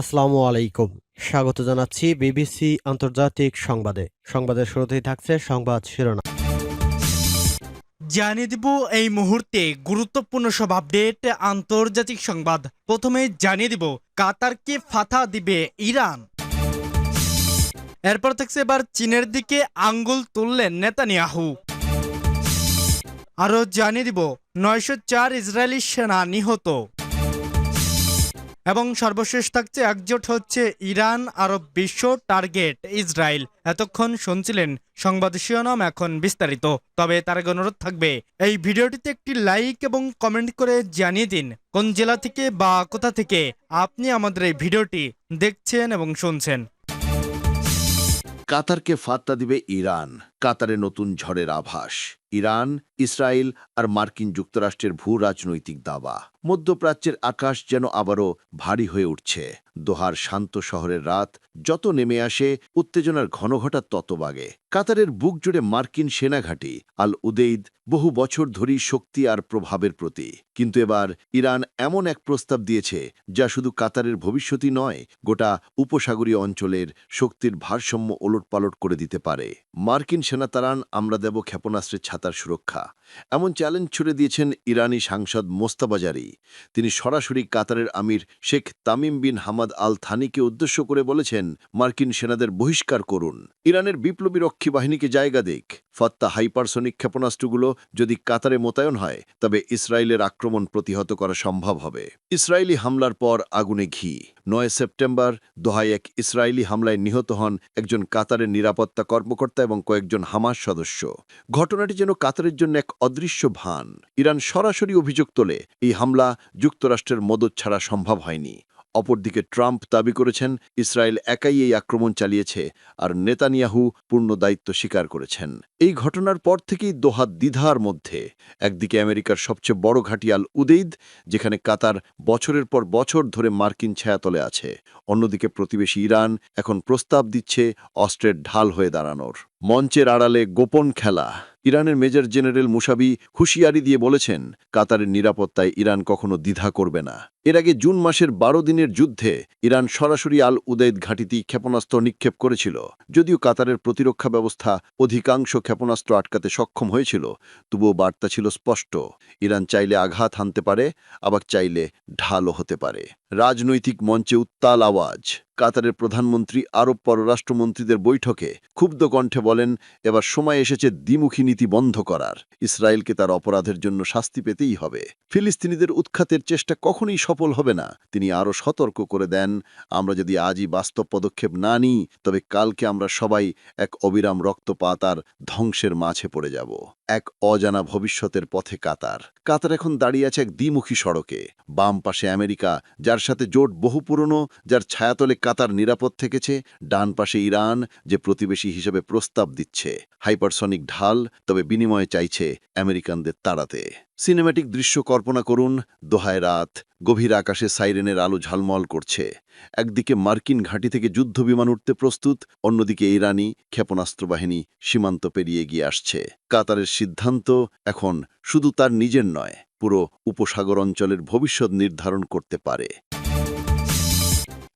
আসসালামু আলাইকুম। স্বাগত জানাচ্ছি বিবিসি আন্তর্জাতিক সংবাদে। সংবাদের শুরুতেই থাকছে সংবাদ শিরোনাম। জানিয়ে দিব এই মুহূর্তে গুরুত্বপূর্ণ সব আপডেট, আন্তর্জাতিক সংবাদ। প্রথমে জানিয়ে দিব, কাতারকে ফাথা দিবে ইরান। এরপর থাকছে এবার চীনের দিকে আঙ্গুল তুললেন নেতানিয়াহু। আরও জানিয়ে দিব, নয়শো চার ইসরায়েলি সেনা নিহত। এবং সর্বশেষ থাকছে একজোট হচ্ছে ইরান আরব বিশ্ব টার্গেট ইসরায়েল। এতক্ষণ শুনছিলেন সংবাদ শিরোনাম এখন বিস্তারিত। তবে তার অনুরোধ থাকবে, এই ভিডিওটিতে একটি লাইক এবং কমেন্ট করে জানিয়ে দিন, কোন জেলা থেকে বা কোথা থেকে আপনি আমাদের এই ভিডিওটি দেখছেন এবং শুনছেন। কাতারকে ফাত্তা দিবে ইরান। কাতারে নতুন ঝড়ের আভাস, ইরান, ইসরায়েল আর মার্কিন যুক্তরাষ্ট্রের ভূ রাজনৈতিক দাবা। মধ্যপ্রাচ্যের আকাশ যেন আবারও ভারী হয়ে উঠছে। দোহার শান্ত শহরের রাত যত নেমে আসে, উত্তেজনার ঘনঘটা তত বাগে। কাতারের বুক জুড়ে মার্কিন সেনাঘাঁটি, আল উদেইদ বহু বছর ধরেই শক্তি আর প্রভাবের প্রতি। কিন্তু এবার ইরান এমন এক প্রস্তাব দিয়েছে, যা শুধু কাতারের ভবিষ্যতই নয়, গোটা উপসাগরীয় অঞ্চলের শক্তির ভারসাম্য ওলটপালট করে দিতে পারে। মার্কিন সেনা তারান, আমরা দেব ক্ষেপণাস্ত্রের ছাতার সুরক্ষা। এমন চ্যালেঞ্জ ছুড়ে দিয়েছেন ইরানি সাংসদ মোস্তাবাজারি তিনি সরাসরি কাতারের emir Sheikh Tamim bin Hamad Al থানিকে উদ্দেশ্য করে বলেছেন, মার্কিন সেনাদের বহিষ্কার করুন। ইরানের বিপ্লবী রক্ষী বাহিনীকে জায়গা দিক ফত্তা হাইপারসনিক ক্ষেপণাস্ত্রগুলো যদি কাতারে মোতায়েন হয়, তবে ইসরায়েলের আক্রমণ প্রতিহত করা সম্ভব হবে। ইসরায়েলি হামলার পর আগুনে ঘি। নয় সেপ্টেম্বর দোহায় এক ইসরায়েলি হামলায় নিহত হন একজন কাতারের নিরাপত্তা কর্মকর্তা এবং কয়েকজন হামাস সদস্য। ঘটনাটি যেন কাতারের জন্য এক অদৃশ্য ভান। ইরান সরাসরি অভিযোগ তোলে, এই হামলা যুক্তরাষ্ট্রের মদত ছাড়া সম্ভব হয়নি। অপরদিকে ট্রাম্প দাবি করেছেন, ইসরায়েল একাই এই আক্রমণ চালিয়েছে আর নেতানিয়াহু পূর্ণ দায়িত্ব স্বীকার করেছেন। এই ঘটনার পর থেকেই দোহা দ্বিধার মধ্যে। একদিকে আমেরিকার সবচেয়ে বড় ঘাটিয়াল উদেইদ, যেখানে কাতার বছরের পর বছর ধরে মার্কিন ছায়াতলে আছে। অন্যদিকে প্রতিবেশী ইরান এখন প্রস্তাব দিচ্ছে, অস্ত্রের ঢাল হয়ে দাঁড়ানোর। মঞ্চের আড়ালে গোপন খেলা। ইরানের মেজর জেনারেল মুসাবি হুঁশিয়ারি দিয়ে বলেছেন, কাতারের নিরাপত্তায় ইরান কখনো দ্বিধা করবে না। এর আগে জুন মাসের বারো দিনের যুদ্ধে ইরান সরাসরি আল উদৈদ ঘাঁটিতেই ক্ষেপণাস্ত্র নিক্ষেপ করেছিল। যদিও কাতারের প্রতিরক্ষা ব্যবস্থা অধিকাংশ ক্ষেপণাস্ত্র আটকাতে সক্ষম হয়েছিল, তবুও বার্তা ছিল স্পষ্ট। ইরান চাইলে আঘাত হানতে পারে, আবার চাইলে ঢালও হতে পারে। রাজনৈতিক মঞ্চে উত্তাল আওয়াজ। কাতারের প্রধানমন্ত্রী আরব পররাষ্ট্রমন্ত্রীদের বৈঠকে ক্ষুব্ধ কণ্ঠে বলেন, এবার সময় এসেছে দ্বিমুখী নীতি বন্ধ করার। ইসরায়েলকে তার অপরাধের জন্য শাস্তি পেতেই হবে। ফিলিস্তিনিদের উৎখাতের চেষ্টা কখনই সফল হবে না। তিনি আরও সতর্ক করে দেন, আমরা যদি আজই বাস্তব পদক্ষেপ না নিই, তবে কালকে আমরা সবাই এক অবিরাম রক্তপাত আর ধ্বংসের মাঝে পড়ে যাব। এক অজানা ভবিষ্যতের পথে কাতার। কাতার এখন দাঁড়িয়ে আছে এক দ্বিমুখী সড়কে। বাম পাশে আমেরিকা, যার সাথে জোট বহু পুরনো, যার ছায়াতলে কাতার নিরাপদ থেকেছে, ডান পাশে ইরান, যে প্রতিবেশী হিসেবে প্রস্তাব দিচ্ছে। হাইপারসনিক ঢাল, তবে বিনিময়ে চাইছে আমেরিকানদের তাড়াতে। সিনেম্যাটিক দৃশ্য কল্পনা করুন, দোহায় রাত, গভীর আকাশে সাইরেনের আলো ঝালমল করছে। একদিকে মার্কিন ঘাঁটি থেকে যুদ্ধ বিমান উঠতে প্রস্তুত, অন্যদিকে ইরানি ক্ষেপণাস্ত্র বাহিনী সীমান্ত পেরিয়ে গিয়ে আসছে। কাতারের সিদ্ধান্ত এখন শুধু তার নিজের নয়, পুরো উপসাগর অঞ্চলের ভবিষ্যৎ নির্ধারণ করতে পারে।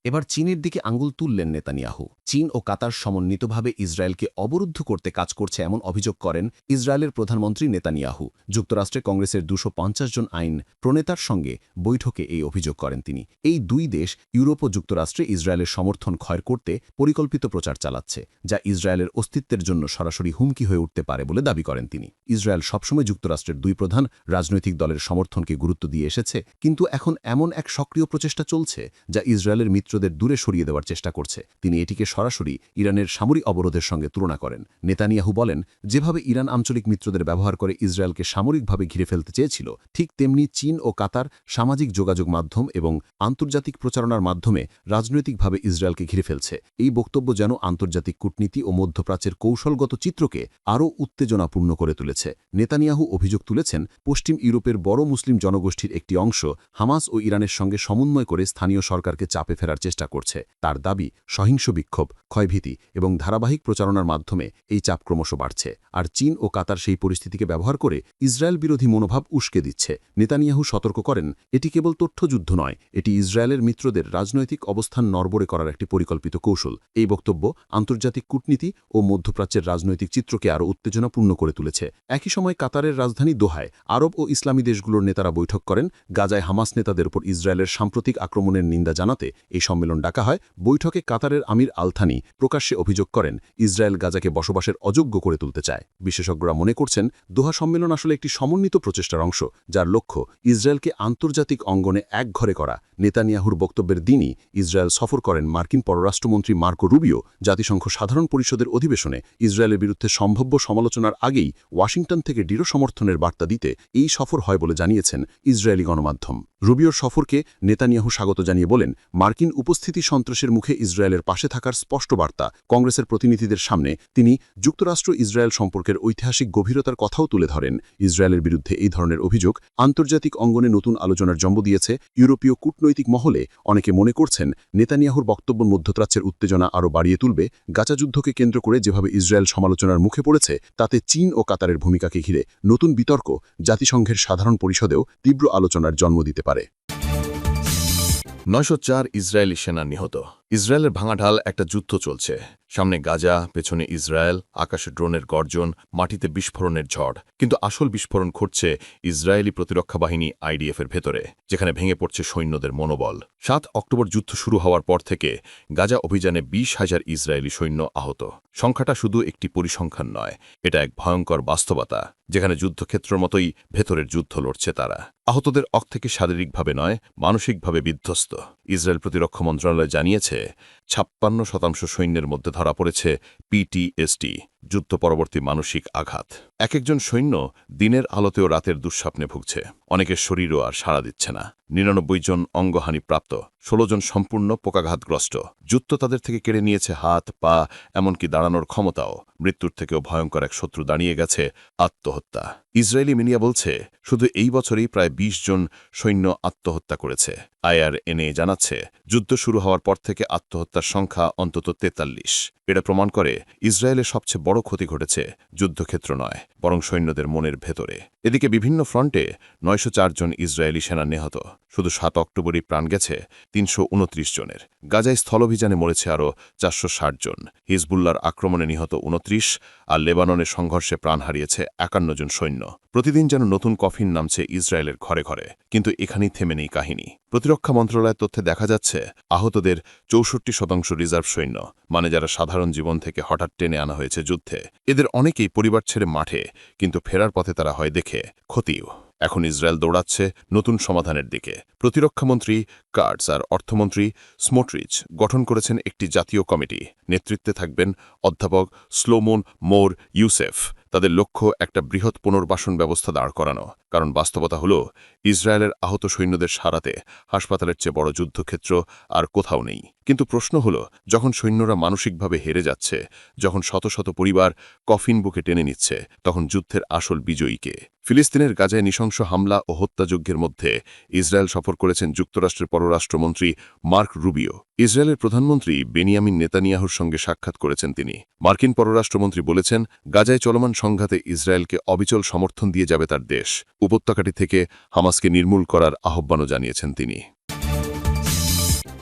এবার চীনের দিকে আঙ্গুল তুললেন নেতানিয়াহু। চীন ও কাতার সমন্বিতভাবে ইসরায়েলকে অবরুদ্ধ করতে কাজ করছে এমন অভিযোগ করেন ইসরায়েলের প্রধানমন্ত্রী নেতানিয়াহু। যুক্তরাষ্ট্রে কংগ্রেসের দুশো জন আইন প্রণেতার সঙ্গে বৈঠকে এই অভিযোগ করেন তিনি। এই দুই দেশ, ইউরোপ ও যুক্তরাষ্ট্রে ইসরায়েলের সমর্থন ক্ষয় করতে পরিকল্পিত প্রচার চালাচ্ছে, যা ইসরায়েলের অস্তিত্বের জন্য সরাসরি হুমকি হয়ে উঠতে পারে বলে দাবি করেন তিনি। ইসরায়েল সবসময় যুক্তরাষ্ট্রের দুই প্রধান রাজনৈতিক দলের সমর্থনকে গুরুত্ব দিয়ে এসেছে, কিন্তু এখন এমন এক সক্রিয় প্রচেষ্টা চলছে, যা ইসরায়েলের মিত্রদের দূরে সরিয়ে দেওয়ার চেষ্টা করছে। তিনি এটিকে সরাসরি ইরানের সামরিক অবরোধের সঙ্গে তুলনা করেন। নেতানিয়াহু বলেন, যেভাবে ইরান আঞ্চলিক মিত্রদের ব্যবহার করে ইসরায়েলকে সামরিকভাবে ঘিরে ফেলতে চেয়েছিল, ঠিক তেমনি চীন ও কাতার সামাজিক যোগাযোগ মাধ্যম এবং আন্তর্জাতিক প্রচারণার মাধ্যমে রাজনৈতিকভাবে ইসরায়েলকে ঘিরে ফেলছে। এই বক্তব্য যেন আন্তর্জাতিক কূটনীতি ও মধ্যপ্রাচ্যের কৌশলগত চিত্রকে আরও উত্তেজনাপূর্ণ করে তুলেছে। নেতানিয়াহু অভিযোগ তুলেছেন, পশ্চিম ইউরোপের বড় মুসলিম জনগোষ্ঠীর একটি অংশ হামাস ও ইরানের সঙ্গে সমন্বয় করে স্থানীয় সরকারকে চাপে ফেরার চেষ্টা করছে। তার দাবি, সহিংস বিক্ষোভ, ক্ষয়ভীতি এবং ধারাবাহিক প্রচারণার মাধ্যমে এই চাপ ক্রমশ বাড়ছে। আর চীন ও কাতার সেই পরিস্থিতিকে ব্যবহার করে ইসরায়েল বিরোধী মনোভাব উস্কে দিচ্ছে। নেতানিয়াহু সতর্ক করেন, এটি কেবল তথ্যযুদ্ধ নয়, এটি ইসরায়েলের মিত্রদের রাজনৈতিক অবস্থান নড়বড়ে করার একটি পরিকল্পিত কৌশল। এই বক্তব্য আন্তর্জাতিক কূটনীতি ও মধ্যপ্রাচ্যের রাজনৈতিক চিত্রকে আরও উত্তেজনাপূর্ণ করে তুলেছে। একই সময় কাতারের রাজধানী দোহায় আরব ও ইসলামী দেশগুলোর নেতারা বৈঠক করেন। গাজায় হামাস নেতাদের উপর ইসরায়েলের সাম্প্রতিক আক্রমণের নিন্দা জানাতে এই সম্মেলন ডাকা হয়, বৈঠকে কাতারের আমির আলথানি প্রকাশ্যে অভিযোগ করেন, ইসরায়েল গাজাকে বসবাসের অযোগ্য করে তুলতে চায়। বিশেষজ্ঞরা মনে করছেন, দোহা সম্মেলন আসলে একটি সমন্বিত প্রচেষ্টার অংশ, যার লক্ষ্য ইসরায়েলকে আন্তর্জাতিক অঙ্গনে একঘরে করা। নেতানিয়াহুর বক্তব্যের দিনই ইসরায়েল সফর করেন মার্কিন পররাষ্ট্রমন্ত্রী মার্কো রুবিও। জাতিসংঘ সাধারণ পরিষদের অধিবেশনে ইসরায়েলের বিরুদ্ধে সম্ভাব্য সমালোচনার আগেই ওয়াশিংটন থেকে দৃঢ় সমর্থনের বার্তা দিতে এই সফর হয় বলে জানিয়েছেন ইসরায়েলি গণমাধ্যম। রুবিওর সফরকে নেতানিয়াহু স্বাগত জানিয়ে বলেন, মার্কিন উপস্থিতি সন্ত্রাসের মুখে ইসরায়েলের পাশে থাকার স্পষ্ট বার্তা কংগ্রেসের প্রতিনিধিদের সামনে, তিনি যুক্তরাষ্ট্র ইসরায়েল সম্পর্কের ঐতিহাসিক গভীরতার কথাও তুলে ধরেন। ইসরায়েলের বিরুদ্ধে এই ধরনের অভিযোগ আন্তর্জাতিক অঙ্গনে নতুন আলোচনার জন্ম দিয়েছে। ইউরোপীয় কূটনৈতিক মহলে অনেকে মনে করছেন, নেতানিয়াহুর বক্তব্য মধ্যপ্রাচ্যের উত্তেজনা আরও বাড়িয়ে তুলবে। গাজা যুদ্ধকে কেন্দ্র করে যেভাবে ইসরায়েল সমালোচনার মুখে পড়েছে, তাতে চীন ও কাতারের ভূমিকাকে ঘিরে নতুন বিতর্ক জাতিসংঘের সাধারণ পরিষদেও তীব্র আলোচনার জন্ম দিতে পারে। নয়শো চার ইসরায়েলি সেনা নিহত। ইসরায়েলের ভাঙাঢাল একটা যুদ্ধ চলছে। সামনে গাজা, পেছনে ইসরায়েল, আকাশে ড্রোনের গর্জন, মাটিতে বিস্ফোরণের ঝড়। কিন্তু আসল বিস্ফোরণ ঘটছে ইসরায়েলি প্রতিরক্ষা বাহিনী আইডিএফের ভেতরে, যেখানে ভেঙে পড়ছে সৈন্যদের মনোবল। সাত অক্টোবর যুদ্ধ শুরু হওয়ার পর থেকে গাজা অভিযানে বিশ হাজার ইসরায়েলি সৈন্য আহত। সংখ্যাটা শুধু একটি পরিসংখ্যান নয়, এটা এক ভয়ঙ্কর বাস্তবতা, যেখানে যুদ্ধক্ষেত্রের মতোই ভেতরের যুদ্ধ লড়ছে তারা। আহতদের অক থেকে শারীরিকভাবে নয়, মানসিকভাবে বিধ্বস্ত। ইসরায়েল প্রতিরক্ষা মন্ত্রণালয় জানিয়েছে ছাপ্পান্ন শতাংশ সৈন্যের মধ্যে ধরা পড়েছে পিটিএসডি যুদ্ধ পরবর্তী মানসিক আঘাত। এক একজন সৈন্য দিনের আলোতেও রাতের দুঃস্বপ্নে ভুগছে। অনেকের শরীরও আর সাড়া দিচ্ছে না। নিরানব্বই জন অঙ্গহানি প্রাপ্ত, ষোলো জন সম্পূর্ণ পোকাঘাতগ্রস্ত। যুদ্ধ তাদের থেকে কেড়ে নিয়েছে হাত, পা, এমনকি দাঁড়ানোর ক্ষমতাও। মৃত্যুর থেকেও ভয়ঙ্কর এক শত্রু দাঁড়িয়ে গেছে, আত্মহত্যা। ইসরায়েলি মিডিয়া বলছে, শুধু এই বছরেই প্রায় ২০ জন সৈন্য আত্মহত্যা করেছে। আইআরএনএ জানাচ্ছে, যুদ্ধ শুরু হওয়ার পর থেকে আত্মহত্যার সংখ্যা অন্তত তেতাল্লিশ। এটা প্রমাণ করে ইসরায়েলের সবচেয়ে বড় ক্ষতি ঘটেছে যুদ্ধক্ষেত্র নয় বরং সৈন্যদের মনের ভেতরে। এদিকে বিভিন্ন ফ্রন্টে নয়শো জন ইসরায়েলি সেনা নিহত। শুধু সাত অক্টোবরই প্রাণ গেছে তিনশো জনের। গাজায় স্থলভিযানে মরেছে আরও চারশো জন। হিজবুল্লার আক্রমণে নিহত উনত্রিশ, আর লেবাননের সংঘর্ষে প্রাণ হারিয়েছে একান্ন জন সৈন্য। প্রতিদিন যেন নতুন কফিন নামছে ইসরায়েলের ঘরে ঘরে, কিন্তু এখানেই থেমে নেই কাহিনী। প্রতিরক্ষা মন্ত্রণালয়ের তথ্যে দেখা যাচ্ছে, আহতদের চৌষট্টি শতাংশ রিজার্ভ সৈন্য মানে যারা সাধারণ জীবন থেকে হঠাৎ টেনে আনা হয়েছে যুদ্ধে। এদের অনেকেই পরিবার ছেড়ে মাঠে, কিন্তু ফেরার পথে তারা হয় দেখে ক্ষতিও। এখন ইসরায়েল দৌড়াচ্ছে নতুন সমাধানের দিকে। প্রতিরক্ষামন্ত্রী কার্ডস আর অর্থমন্ত্রী স্মোটরিচ গঠন করেছেন একটি জাতীয় কমিটি। নেতৃত্বে থাকবেন অধ্যাপক স্লোমোন মোর ইউসেফ। তাদের লক্ষ্য একটা বৃহৎ পুনর্বাসন ব্যবস্থা দাঁড় করানো। কারণ বাস্তবতা হল, ইসরায়েলের আহত সৈন্যদের সারাতে হাসপাতালের চেয়ে বড় যুদ্ধক্ষেত্র আর কোথাও নেই। কিন্তু প্রশ্ন হল, যখন সৈন্যরা মানসিকভাবে হেরে যাচ্ছে, যখন শত শত পরিবার কফিন বুকে টেনে নিচ্ছে, তখন যুদ্ধের আসল বিজয়ীকে ফিলিস্তিনের গাজায় নৃশংস হামলা ও হত্যাযজ্ঞের মধ্যে ইসরায়েল সফর করেছেন যুক্তরাষ্ট্রের পররাষ্ট্রমন্ত্রী মার্ক রুবিও। ইসরায়েলের প্রধানমন্ত্রী বেনিয়ামিন নেতানিয়াহুর সঙ্গে সাক্ষাৎ করেছেন তিনি। মার্কিন পররাষ্ট্রমন্ত্রী বলেছেন, গাজায় চলমান সংঘাতে ইসরায়েলকে অবিচল সমর্থন দিয়ে যাবে তার দেশ। উপত্যকাটি থেকে হামাসকে নির্মূল করার আহ্বানও জানিয়েছেন তিনি।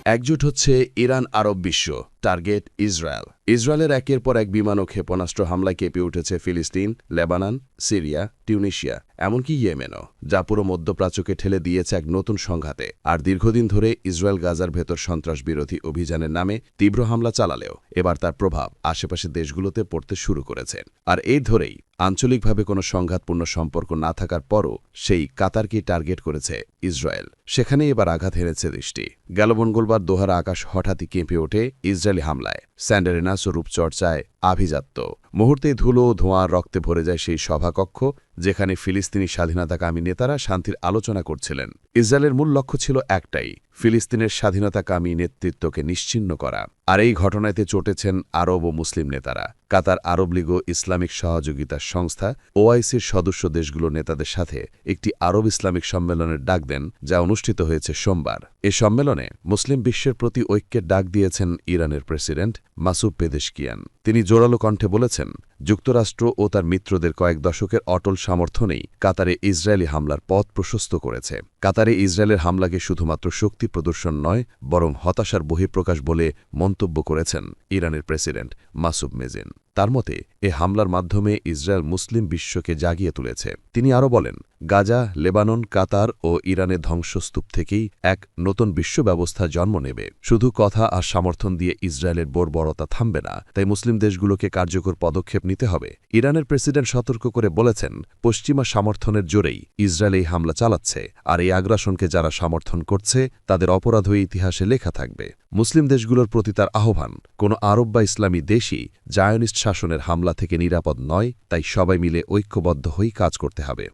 একজোট হচ্ছে ইরান আরব বিশ্ব। Target Israel. ইসরায়েলের একের পর এক বিমান ও ক্ষেপণাস্ত্র হামলায় কেঁপে উঠেছে ফিলিস্তিন, লেবানন, সিরিয়া, টিউনিশিয়া, এমনকি ইয়েমেনও, যা পুরো মধ্যপ্রাচ্যকে ঠেলে দিয়েছে এক নতুন সংঘাতে। আর দীর্ঘদিন ধরে ইসরায়েল গাজার ভেতর সন্ত্রাস বিরোধী অভিযানের নামে তীব্র হামলা চালালেও এবার তার প্রভাব আশেপাশের দেশগুলোতে পড়তে শুরু করেছে। আর এই ধরেই আঞ্চলিকভাবে কোনো সংঘাতপূর্ণ সম্পর্ক না থাকার পরও সেই কাতারকে টার্গেট করেছে ইসরায়েল। সেখানে এবার আঘাত হেরেছে দৃষ্টি গেল মঙ্গলবার দোহার আকাশ হঠাৎই কেঁপে ওঠে ইসরায়েলি হামলায়। স্যান্ডারেনাস ও রূপচর্চায় আভিজাত্য। মুহূর্তেই ধুলো ধোঁয়ার রক্তে ভরে যায় সেই সভাকক্ষ, যেখানে ফিলিস্তিনি স্বাধীনতাকামী নেতারা শান্তির আলোচনা করছিলেন। ইসরায়েলের মূল লক্ষ্য ছিল একটাই, ফিলিস্তিনের স্বাধীনতাকামী নেতৃত্বকে নিশ্চিহ্ন করা। আর এই ঘটনাতে চটেছেন আরব ও মুসলিম নেতারা। কাতার আরব লীগ ও ইসলামিক সহযোগিতা সংস্থা ওআইসির সদস্য দেশগুলোর নেতাদের সাথে একটি আরব ইসলামিক সম্মেলনের ডাক দেন, যা অনুষ্ঠিত হয়েছে সোমবার। এ সম্মেলনে মুসলিম বিশ্বের প্রতি ঐক্যের ডাক দিয়েছেন ইরানের প্রেসিডেন্ট মাসুব পেদেশকিয়ান। তিনি জোরালো কণ্ঠে বলেছেন, যুক্তরাষ্ট্র ও তার মিত্রদের কয়েক দশকের অটল সামর্থ্যনেই কাতারে ইসরায়েলি হামলার পথ প্রশস্ত করেছে। কাতারে ইসরায়েলের হামলাকে শুধুমাত্র শক্তি প্রদর্শন নয়, বরং হতাশার বহিঃপ্রকাশ বলে মন্তব্য করেছেন ইরানের প্রেসিডেন্ট মাসুব মেজিন। তার মতে, এ হামলার মাধ্যমে ইসরায়েল মুসলিম বিশ্বকে জাগিয়ে তুলেছে। তিনি আরও বলেন, গাজা, লেবানন, কাতার ও ইরানের ধ্বংসস্তূপ থেকেই এক নতুন বিশ্ব ব্যবস্থা জন্ম নেবে। শুধু কথা আর সমর্থন দিয়ে ইসরায়েলের বর্বরতা থামবে না, তাই মুসলিম দেশগুলোকে কার্যকর পদক্ষেপ নিতে হবে। ইরানের প্রেসিডেন্ট সতর্ক করে বলেছেন, পশ্চিমা সমর্থনের জোরেই ইসরায়েল এই হামলা চালাচ্ছে, আর এই আগ্রাসনকে যারা সমর্থন করছে, তাদের অপরাধ ইতিহাসে লেখা থাকবে। মুসলিম দেশগুলোর প্রতি তার আহ্বান, কোনো আরব বা ইসলামী দেশই জায়নিস্ট শাসনের হামলা থেকে নিরাপদ নয়, তাই সবাই মিলে ঐক্যবদ্ধ হয়েই কাজ করতে হবে।